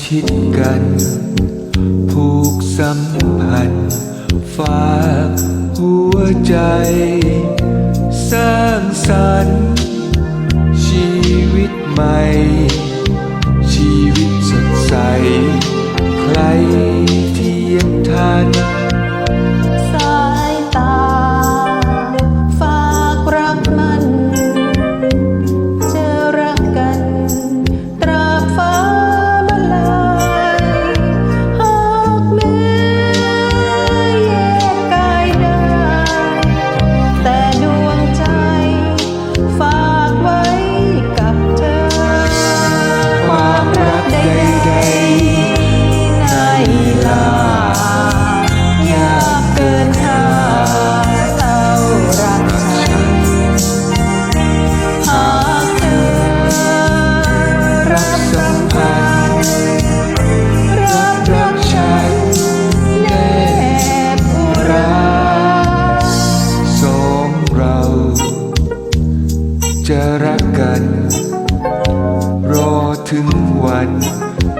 ชิดกัน ผูกสัมพันธ์ฝากหัวใจ สร้างสรรค์ชีวิตใหม่ จะรักกัน รอถึงวัน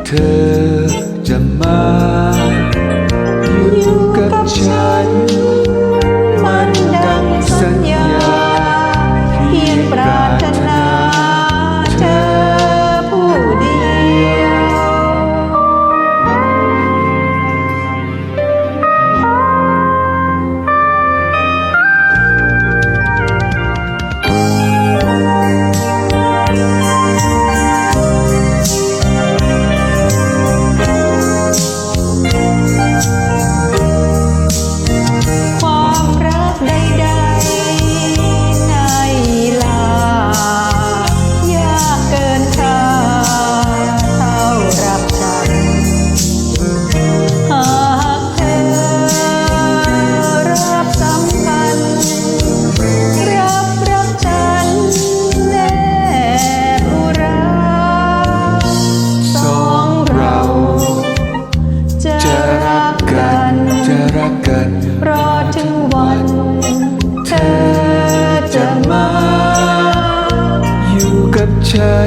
เธอ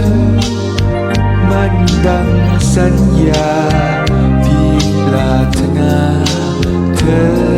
น มันดังสัญญาที่ปรารถนาเธอ